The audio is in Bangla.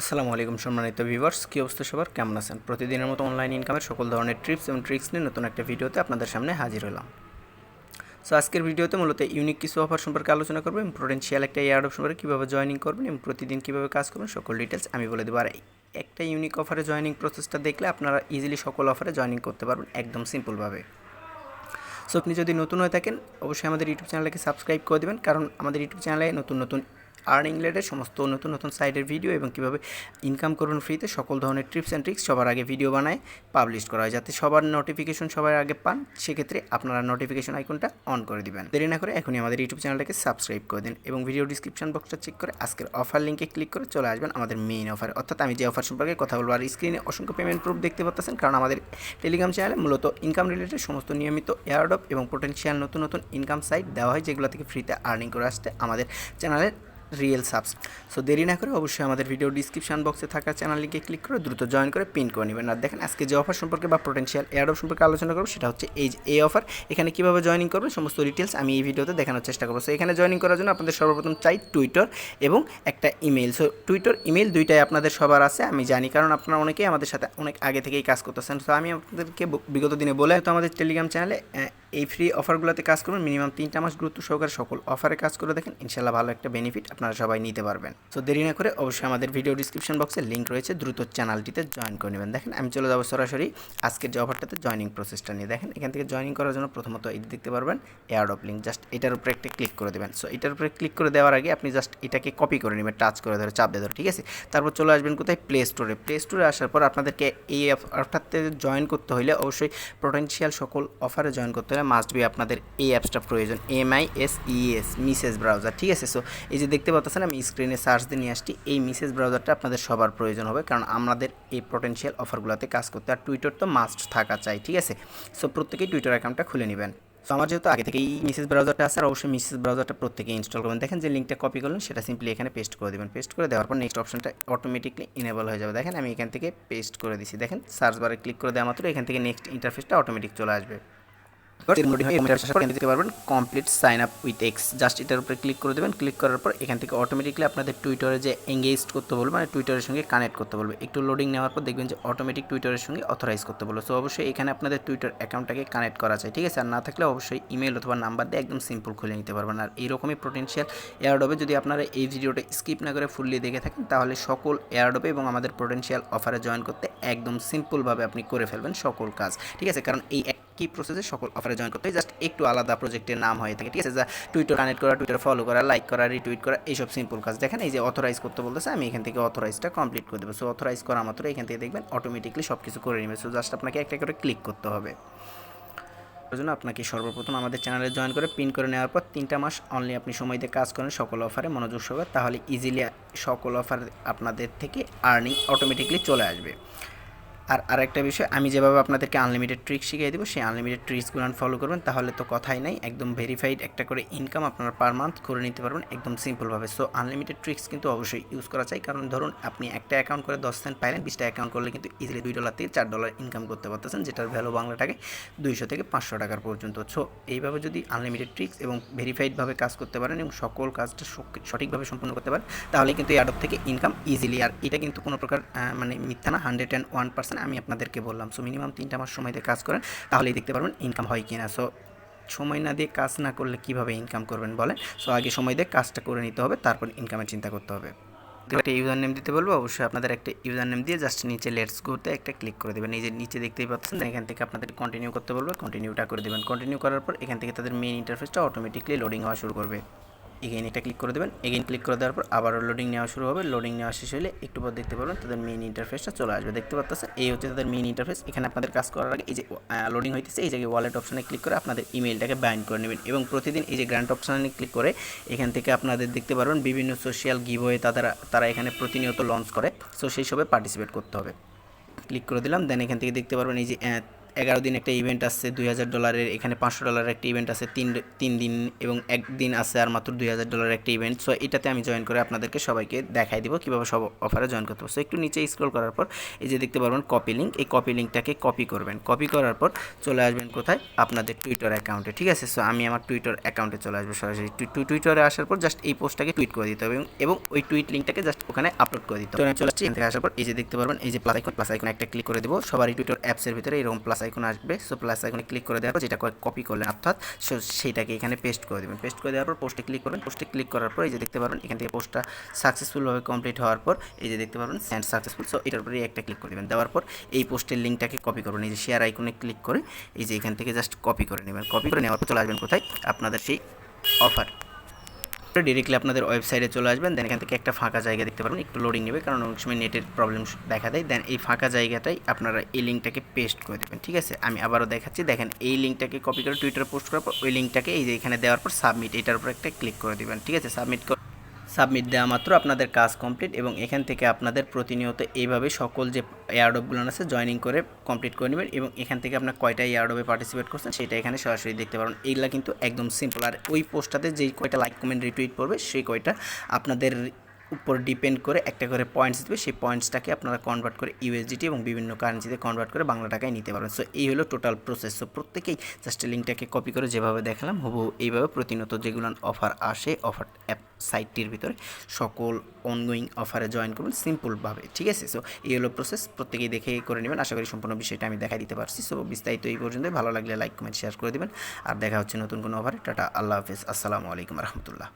আসসালামু আলাইকুম সম্মানিত ভিউয়ার্স কী অবস্থা সবার? কেমন আছেন? প্রতিদিনের মতো অনলাইন ইনকামের সকল ধরনের ট্রিপস এবং ট্রিক্স নিয়ে নতুন একটা ভিডিওতে আপনাদের সামনে হাজির হলাম। সো আজকের ভিডিওতে মূলত ইউনিক কিছু অফার সম্পর্কে আলোচনা করব এবং পোটেন্সিয়াল একটা এয়ার সম্পর্কে কীভাবে জয়েনিং করবেন এবং প্রতিদিন কীভাবে কাজ করবেন সকল ডিটেলস আমি বলে দেবো। আর একটা ইউনিক অফারে জয়েনিং প্রসেসটা দেখলে আপনারা ইজিলি সকল অফারে জয়েনিং করতে পারবেন একদম সিম্পলভাবে সো আপনি যদি নতুন হয়ে থাকেন, অবশ্যই আমাদের ইউটিউব চ্যানেলকে সাবস্ক্রাইব করে দেবেন, কারণ আমাদের ইউটিউব চ্যানেলে নতুন নতুন আর্নিং রিলেটেড সমস্ত নতুন নতুন সাইটের ভিডিও এবং কীভাবে ইনকাম করুন ফ্রিতে সকল ধরনের টিপস অ্যান্ড ট্রিক্স সবার আগে ভিডিও বানায় পাবলিশ করা হয়, যাতে সবার নোটিফিকেশন সবার আগে পান। সেক্ষেত্রে আপনারা নোটিফিকেশন আইকনটা অন করে দিবেন। দেরি না করে এখনই আমাদের ইউটিউব চ্যানেলটাকে সাবস্ক্রাইব করে দিন এবং ভিডিও ডিসক্রিপশন বক্সটা চেক করে আজকের অফার লিঙ্কে ক্লিক করে চলে আসবেন আমাদের মেইন অফার অর্থাৎ আমি যে অফার সম্পর্কে কথা বলব, আর স্ক্রিনে অসংখ্য পেমেন্ট প্রুফ দেখতে পাচ্ছেন কারণ আমাদের টেলিগ্রাম চ্যানেলে মূলত ইনকাম রিলেটেড সমস্ত নিয়মিত এয়ারডপ এবং পোটেনশিয়াল নতুন নতুন ইনকাম সাইট দেওয়া হয়, যেগুলো থেকে ফ্রিতে আর্নিং করে আসতে আমাদের চ্যানেলের রিয়েল সাবস সো দেরি না করে অবশ্যই আমাদের ভিডিও ডিসক্রিপশন বক্সে থাকা চ্যানেল লিঙ্কে ক্লিক করে দ্রুত জয়েন করে পিন করে নেবেন। আর দেখেন, আজকে যে অফার সম্পর্কে বা পোটেন্সিয়াল এয়ারডপ সম্পর্কে আলোচনা করব, সেটা হচ্ছে এই এই অফার এখানে কীভাবে জয়েনিং করবেন সমস্ত ডিটেলস আমি এই ভিডিওতে দেখানোর চেষ্টা করব। সো এখানে জয়েনিং করার জন্য আপনাদের সর্বপ্রথম চাই টুইটার এবং একটা ইমেল সো টুইটার ইমেল দুইটাই আপনাদের সবার আছে, আমি জানি, কারণ আপনারা অনেকেই আমাদের সাথে অনেক আগে থেকেই কাজ করতেছেন। সো আমি আপনাদেরকে বিগত দিনে বলে, তো আমাদের টেলিগ্রাম চ্যানেলে এই ফ্রি অফারগুলোতে কাজ করবেন মিনিমাম তিনটা মাস গুরুত্ব সহকারে সকল অফারে কাজ করে দেখেন ইনশাল্লাহ ভালো একটা বেনিফিট আপনারা সবাই নিতে পারবেন। তো দেরি না করে অবশ্যই আমাদের ভিডিও ডিসক্রিপশন বক্সে লিঙ্ক রয়েছে, দ্রুত চ্যানেলটিতে জয়েন করে নেবেন। দেখেন, আমি চলে যাব সরাসরি আজকের যে অফারটাতে জয়েনিং প্রসেসটা নিয়ে। দেখেন, এখান থেকে জয়েনিং করার জন্য প্রথমত এই দেখতে পারবেন এয়ার অফ লিঙ্ক জাস্ট এটার উপরে একটা ক্লিক করে দেবেন। সো এটার উপরে ক্লিক করে দেওয়ার আগে আপনি জাস্ট এটাকে কপি করে নেবেন টাচ করে ধরে, চাপ দিয়ে ধরে, ঠিক আছে? তারপর চলে আসবেন কোথায়? প্লে স্টোরে প্লে স্টোরে আসার পর আপনাদেরকে এই অফারটাতে জয়েন করতে হলে অবশ্যই পোটেন্সিয়াল সকল অফারে জয়েন করতে হলে মাস্ট বি আপনাদের এই অ্যাপসটা প্রয়োজন। এম আই এস ইএস মিসেস ব্রাউজার ঠিক আছে? সো এই যে দেখতে পাচ্ছেন, আমি স্ক্রিনে সার্চ দিয়ে নিয়ে আসছি। এই মিসেস ব্রাউজারটা আপনাদের সবার প্রয়োজন হবে, কারণ আমাদের এই পোটেন্সিয়াল অফারগুলোতে কাজ করতে আর টুইটার তো মাস্ট থাকা চাই, ঠিক আছে? সো প্রত্যেকেই টুইটার অ্যাকাউন্টটা খুলে নেবেন। তো আমার যেহেতু আগে থেকে এই মিসেস ব্রাউজারটা আছে, আর অবশ্যই মিসেস ব্রাউজারটা প্রত্যেকে ইনস্টল করবেন। দেখেন যে লিঙ্কটা কপি করলেন, সেটা সিম্পলি এখানে পেস্ট করে দেবেন। পেস্ট করে দেওয়ার পর নেক্সট অপশনটা অটোমেটিকলি ইনেবল হয়ে যাবে। দেখেন, আমি এখান থেকে পেস্ট করে দিছি। দেখেন সার্চ বারে ক্লিক করে দেওয়া মাত্র, এখান থেকে নেক্সট ইন্টারফেসটা অটোমেটিক চলে আসবে। Complete sign up with X just এটার উপরে ক্লিক করে দেবেন ক্লিক করার পর এখান থেকে অটোমেটিকলি আপনাদের টুইটারে যে এঙ্গেজ করতে বলবে মানে টুইটারের সঙ্গে কানেক্ট করতে বলবে। একটু লোডিং নেওয়ার পর দেখবেন যে অটোমেটিক টুইটারের সঙ্গে অথরাইজ করতে বলবে সো অবশ্যই এখানে আপনাদের টুইটার অ্যাকাউন্টটাকে কানেক্ট করা চাই ঠিক আছে? আর না থাকলে অবশ্যই ইমেল অথবা নাম্বার দিয়ে একদম সিম্পল খুলে নিতে পারবেন। আর এইরকমই পোটেন্সিয়াল এয়ারডবে যদি আপনারা এই ভিডিওটা স্কিপ না করে ফুললি দেখে থাকেন, তাহলে সকল এয়ারডবে এবং আমাদের পোটেন্সিয়াল অফারে জয়েন করতে একদম সিম্পলভাবে আপনি করে ফেলবেন সকল কাজ, ঠিক আছে? কারণ এই একই প্রসেসে সকল অফারে জয়েন করতে হয়? জাস্ট একটু আলাদা প্রজেক্টের নাম হয়ে থাকে ঠিক আছে? যা টুইটার কানেক্ট করা টুইটার ফলো করা লাইক করা রিটুইট করা, এইসব সিম্পল কাজ। দেখেন, এই যে অথরাইজ করতে বলতেছে, আমি এখান থেকে অথরাইজটা কমপ্লিট করে দেবো। সো অথরাইজ করা মাত্র এখান থেকে দেখবেন অটোমেটিকলি সব কিছু করে নেবে। সো জাস্ট আপনাকে একটা করে ক্লিক করতে হবে। জন্য আপনাকে সর্বপ্রথম আমাদের চ্যানেলে জয়েন করে পিন করে নেওয়ার পর তিনটা মাস অনলি আপনি সময় দিয়ে কাজ করেন, সকল অফারে মনোযোগ সহকারে, তাহলে ইজিলি সকল অফার আপনাদের থেকে আর্নিং অটোমেটিকলি চলে আসবে। আর আরেকটা বিষয়, আমি যেভাবে আপনাদেরকে আনলিমিটেড ট্রিক শিখিয়ে দেবো, সেই আনলিমিটেড ট্রিক্সগুলো ফলো করবেন, তাহলে তো কথাই নাই, একদম ভেরিফাইড একটা করে ইনকাম আপনারা পার মান্থ করে নিতে পারবেন একদম সিম্পলভাবে সো আনলিমিটেড ট্রিক্স কিন্তু অবশ্যই ইউজ করা চাই, কারণ ধরুন আপনি একটা অ্যাকাউন্ট করে দশ সেন্ট পাইলেন বিশটা অ্যাকাউন্ট করলে কিন্তু ইজিলি দুই ডলার থেকে চার ডলার ইনকাম করতে পারতেছেন, যেটার ভ্যালু বাংলা টাকায় দুইশো থেকে পাঁচশো টাকার পর্যন্ত। সো এইভাবে যদি আনলিমিটেড ট্রিক্স এবং ভেরিফাইডভাবে কাজ করতে পারেন এবং সকল কাজটা সঠিকভাবে সম্পূর্ণ করতে পারেন, তাহলে কিন্তু এই আডব থেকে ইনকাম ইজিলি আর এটা কিন্তু কোনো প্রকার মানে মিথ্যা না হান্ড্রেড অ্যান্ড ওয়ান পার্সেন্ট আমি আপনাদেরকে বললাম সো মিনিমাম তিনটা মাস সময় দিয়ে কাজ করেন, তাহলেই দেখতে পারবেন ইনকাম হয় কিনা। সো সময় না দিয়ে কাজ না করলে কীভাবে ইনকাম করবেন বলেন? সো আগে সময় দিয়ে কাজটা করে নিতে হবে, তারপর ইনকামের চিন্তা করতে হবে। একটা ইউজার নেম দিতে বলব, অবশ্যই আপনাদের একটা ইউজার নেম দিয়ে জাস্ট নিচে লেটস গোতে একটা ক্লিক করে দেবেন। এই যে নিচে দেখতেই পাচ্ছেন, এখান থেকে আপনাদের কন্টিনিউ করতে বলব কন্টিনিউটা করে দেবেন। কন্টিনিউ করার পর এখান থেকে তাদের মেইন ইন্টারফেসটা অটোমেটিকলি লোডিং হওয়া শুরু করবে। এগেইন এটা ক্লিক করে দেবেন। এগেইন ক্লিক করে দেওয়ার পর আবারও লোডিং নেওয়া শুরু হবে। লোডিং নেওয়া শেষ হলে একটু পর দেখতে পারবেন তাদের মেইন ইন্টারফেসটা চলে আসবে। দেখতে পাচ্ছেন এই হচ্ছে তাদের মেইন ইন্টারফেস এখানে আপনাদের কাজ করার আগে এই যে লোডিং হইতেছে, এই জায়গায় ওয়ালেট অপশানে ক্লিক করে আপনাদের ইমেলটাকে বাইন্ড করে নেবেন এবং প্রতিদিন এই যে গ্র্যান্ড অপশানে ক্লিক করে এখান থেকে আপনাদের দেখতে পারবেন বিভিন্ন সোশ্যাল গিভওয়ে তারা তারা এখানে প্রতিনিয়ত লঞ্চ করে। সো সেই সবে পার্টিসিপেট করতে হবে। ক্লিক করে দিলাম দেন এখান থেকে দেখতে পারবেন এই যে এগারো দিন একটা ইভেন্ট আসছে দুই হাজার ডলারের এখানে পাঁচশো ডলারের একটা ইভেন্ট আছে, তিন তিন দিন এবং একদিন আছে আর মাত্র দুই হাজার ডলারের একটা ইভেন্ট সো এটাতে আমি জয়েন করে আপনাদেরকে সবাইকে দেখাই দিব কীভাবে সব অফারে জয়েন করতে হবে। সো একটু নিচে স্ক্রল করার পর এই যে দেখতে পারবেন কপি লিঙ্ক এই কপি লিঙ্কটাকে কপি করবেন। কপি করার পর চলে আসবেন কোথায়? আপনাদের টুইটার অ্যাকাউন্টে ঠিক আছে? সো আমি আমার টুইটার অ্যাকাউন্টে চলে আসব সরাসরি। টুইটারে আসার পর জাস্ট এই পোস্টটাকে টুইট করে দিতে হবে এবং- ওই টুইট লিঙ্কটাকে জাস্ট ওখানে আপলোড করে দিতে হবে। চলে আসছি থেকে আসার পর এই যে দেখতে পারবেন, এই যে প্লাস আইকন প্লাস আইকন একটা ক্লিক করে দেবো। সবারই টুইটার অ্যাপসের ভিতরে এরকম প্লাস আইকন আসবে সো প্লাস আইকনে ক্লিক করে দেওয়ার পর যেটা কপি করলেন, অর্থাৎ so সেইটাকে এখানে পেস্ট করে দেবেন। পেস্ট করে দেওয়ার পর পোস্টে ক্লিক করবেন। পোস্টে ক্লিক করার পর এই যে দেখতে পারবেন, এখান থেকে পোস্টটা সাকসেসফুলভাবে কমপ্লিট হওয়ার পর এই যে দেখতে পারবেন সেন্ড সাকসেসফুল সো এটার উপরে একটা ক্লিক করে দেবেন। দেওয়ার পর এই পোস্টের লিঙ্কটাকে কপি করবেন। এই যে শেয়ার আইকনে ক্লিক করে এই যে এখান থেকে জাস্ট কপি করে নেবেন। কপি করে নেওয়ার পর চলে আসবেন কোথায়? আপনাদের সেই অফার ডিরেক্টলি আপনাদের ওয়েবসাইটে চলে আসবেন দেন এখান থেকে একটা ফাঁকা জায়গা দেখতে পারবেন, একটু লোডিং নেবে, কারণ অনেক সময় নেটের প্রবলেম দেখা দেয় দেন এই ফাঁকা জায়গাটাই আপনারা এই লিঙ্কটাকে পেস্ট করে দেবেন, ঠিক আছে? আমি আবারও দেখাচ্ছি, দেখেন এই লিঙ্কটাকে কপি করে টুইটারে পোস্ট করার পর, ওই লিঙ্কটাকে এই যে এখানে দেওয়ার পর সাবমিট এটার উপর একটা ক্লিক করে দেবেন, ঠিক আছে? সাবমিট সাবমিট দেওয়া মাত্র, আপনাদের কাজ কমপ্লিট এবং এখান থেকে আপনাদের প্রতিনিয়ত এইভাবে সকল যে এয়ারডপগুলো আছে জয়নিং করে কমপ্লিট করে নেবেন এবং এখান থেকে আপনার কয়টা এয়ারডপে পার্টিসিপেট করছেন সেটা এখানে সরাসরি দেখতে পারেন এইগুলো কিন্তু একদম সিম্পল আর ওই পোস্টটাতে যেই কয়টা লাইক কমেন্ট রিটুইট পড়বে, সেই কয়টা আপনাদের উপর ডিপেন্ড করে একটা করে পয়েন্টস দেবে, সেই পয়েন্টসটাকে আপনারা কনভার্ট করে ইউএসডিটি এবং বিভিন্ন কারেন্সিতে কনভার্ট করে বাংলা টাকায় নিতে পারবেন। সো এই হলো টোটাল প্রসেস সো প্রত্যেকেই জাস্ট লিঙ্কটাকে কপি করে যেভাবে দেখালাম হবু এইভাবে প্রতিনিয়ত যেগুলো অফার আসে অফার অ্যাপ সাইটটির ভিতরে সকল অনগোয়িং অফারে জয়েন করবেন সিম্পলভাবে ঠিক আছে? সো এই হলো প্রসেস প্রত্যেকেই দেখে করে নেবেন। আশা করি সম্পূর্ণ বিষয়টা আমি দেখাই দিতে পারছি। সো বিস্তারিত এই পর্যন্তই। ভালো লাগলে লাইক কমেন্ট শেয়ার করে দেবেন। আর দেখা হচ্ছে নতুন কোনো অফারে টাটা, আল্লাহ হাফিজ। আসসালামু আলাইকুম রহমতুল্লাহ।